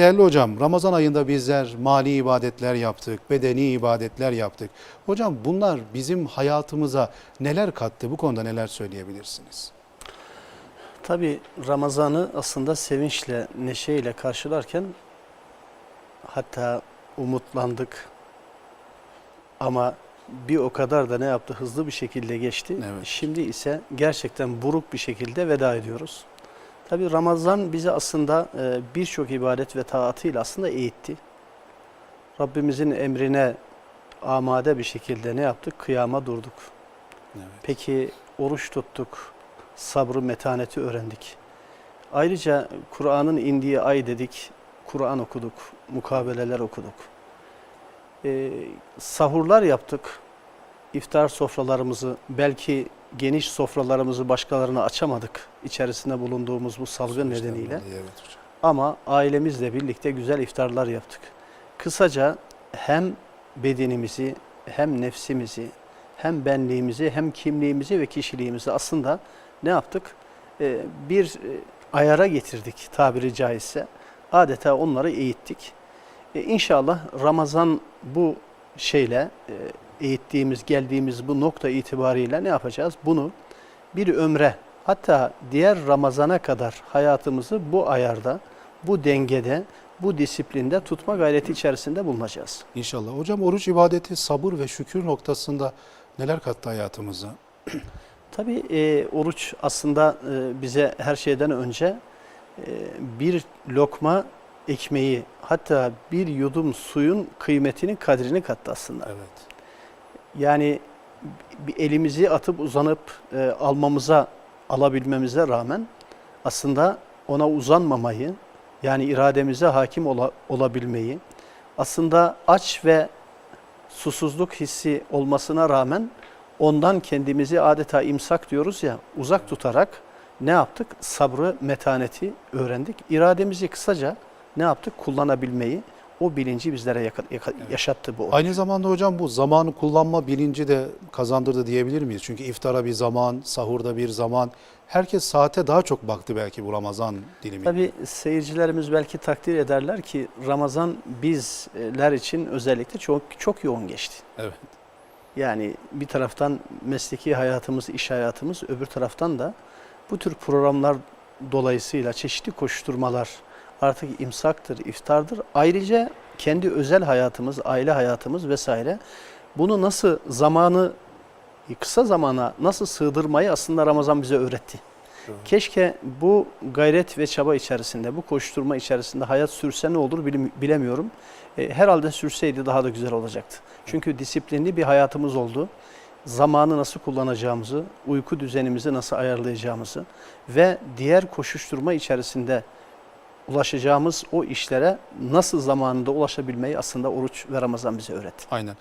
Değerli hocam, Ramazan ayında bizler mali ibadetler yaptık, bedeni ibadetler yaptık. Hocam bunlar bizim hayatımıza neler kattı? Bu konuda neler söyleyebilirsiniz? Tabi Ramazan'ı aslında sevinçle, neşeyle karşılarken hatta umutlandık. Ama bir o kadar da ne yaptı? Hızlı bir şekilde geçti. Evet. Şimdi ise gerçekten buruk bir şekilde veda ediyoruz. Tabi Ramazan bizi aslında e, birçok ibadet ve taatıyla aslında eğitti. Rabbimizin emrine amade bir şekilde ne yaptık? Kıyama durduk. Evet. Peki oruç tuttuk, sabrı, metaneti öğrendik. Ayrıca Kur'an'ın indiği ay dedik, Kur'an okuduk, mukabeleler okuduk. Ee, sahurlar yaptık, iftar sofralarımızı, belki geniş sofralarımızı başkalarına açamadık içerisinde bulunduğumuz bu salgın nedeniyle. Evet hocam. Ama ailemizle birlikte güzel iftarlar yaptık. Kısaca hem bedenimizi, hem nefsimizi, hem benliğimizi, hem kimliğimizi ve kişiliğimizi aslında ne yaptık? Ee, bir e, ayara getirdik tabiri caizse. Adeta onları eğittik. E, İnşallah Ramazan bu şeyle e, eğittiğimiz, geldiğimiz bu nokta itibariyle ne yapacağız? Bunu bir ömre hatta diğer Ramazana kadar hayatımızı bu ayarda, bu dengede, bu disiplinde tutma gayreti içerisinde bulunacağız. İnşallah. Hocam oruç ibadeti sabır ve şükür noktasında neler kattı hayatımıza? Tabii e, oruç aslında e, bize her şeyden önce e, bir lokma ekmeği hatta bir yudum suyun kıymetini, kadrini kattı aslında. Evet. Yani elimizi atıp uzanıp e, almamıza, alabilmemize rağmen aslında ona uzanmamayı, yani irademize hakim ola- olabilmeyi, aslında aç ve susuzluk hissi olmasına rağmen ondan kendimizi adeta imsak diyoruz ya, uzak tutarak ne yaptık? Sabrı, metaneti öğrendik. İrademizi kısaca ne yaptık? Kullanabilmeyi, o bilinci bizlere yaka- yaka- yaşattı bu. Aynı zamanda hocam bu zamanı kullanma bilinci de kazandırdı diyebilir miyiz? Çünkü iftara bir zaman, sahurda bir zaman. Herkes saate daha çok baktı belki bu Ramazan dilimi. Tabii seyircilerimiz belki takdir ederler ki Ramazan bizler için özellikle çok çok yoğun geçti. Evet. Yani bir taraftan mesleki hayatımız, iş hayatımız, öbür taraftan da bu tür programlar dolayısıyla çeşitli koşturmalar artık imsaktır, iftardır. Ayrıca kendi özel hayatımız, aile hayatımız vesaire bunu nasıl zamanı kısa zamana nasıl sığdırmayı aslında Ramazan bize öğretti. Doğru. Keşke bu gayret ve çaba içerisinde, bu koşturma içerisinde hayat sürse ne olur bilemiyorum. E, herhalde sürseydi daha da güzel olacaktı. Çünkü disiplinli bir hayatımız oldu. Zamanı nasıl kullanacağımızı, uyku düzenimizi nasıl ayarlayacağımızı ve diğer koşuşturma içerisinde ulaşacağımız o işlere nasıl zamanında ulaşabilmeyi aslında oruç ve Ramazan bize öğretti. Aynen.